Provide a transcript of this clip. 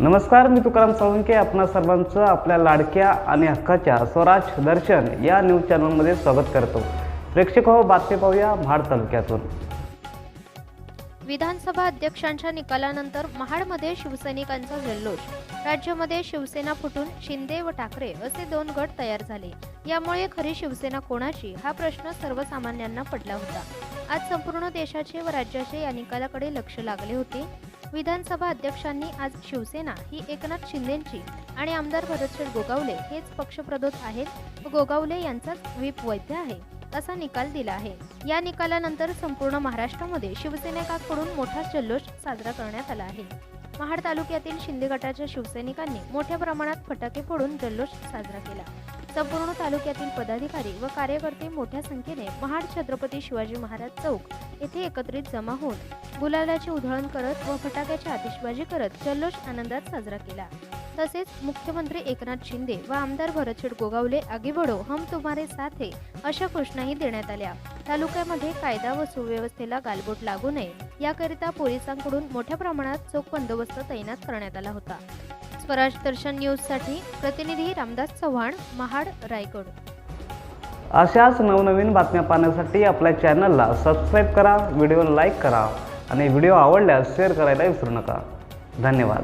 नमस्कार मी तुकाराम साळुंके आपणा सर्वांचं आपल्या लाडक्या आणि हक्काच्या स्वराज दर्शन या न्यूज चॅनलमध्ये स्वागत करतो. प्रेक्षक हो बातमी पाहूया महाड तालुक्यातून. विधानसभा अध्यक्षांच्या निकालानंतर महाडमध्ये शिवसैनिकांचा जल्लोष. राज्यामध्ये शिवसेना फुटून शिंदे व ठाकरे असे दोन गट तयार झाले. यामुळे खरी शिवसेना कोणाची? हा प्रश्न सर्वसामान्यांना पडला होता. आज संपूर्ण देशाचे व राज्याचे या निकालाकडे लक्ष लागले होते. विधानसभा अध्यक्षांनी आज शिवसेना ही एकनाथ शिंदेंची आणि आमदार भरतशेठ गोगावले हेच पक्षप्रदोत आहेत. व गोगावले यांचाच व्हीप वैद्य आहे असा निकाल दिला आहे. या निकालानंतर संपूर्ण महाराष्ट्रामध्ये शिवसैनिकांकडून मोठा जल्लोष साजरा करण्यात आला आहे. महाड तालुक्यातील शिंदे गटाच्या शिवसैनिकांनी मोठ्या प्रमाणात फटाके फोडून जल्लोष साजरा केला. संपूर्ण तालुक्यातील पदाधिकारी व कार्यकर्ते मोठ्या संख्येने महाड छत्रपती शिवाजी महाराज चौक येथे एकत्रित जमा होऊन गुलालाची उधळण करत व फटाक्याची आतिषबाजी करत जल्लोष आनंदात साजरा केला. तसेच मुख्यमंत्री एकनाथ शिंदे व आमदार भरतशेठ गोगावले आगे बढो हम तुम्हारे साथ हे अशा घोषणाही देण्यात आल्या. तालुक्यामध्ये कायदा व सुव्यवस्थेला गालबोट लागू नये याकरिता पोलिसांकडून मोठ्या प्रमाणात चोख बंदोबस्त तैनात करण्यात आला होता. स्वराज दर्शन न्यूजसाठी प्रतिनिधी रामदास चव्हाण महाड रायगड. अशाच नवनवीन बातम्या पाहण्यासाठी आपल्या चॅनलला सबस्क्राईब करा व्हिडिओ लाईक करा. आणि व्हिडिओ आवडल्यास शेअर करायला विसरू नका. धन्यवाद.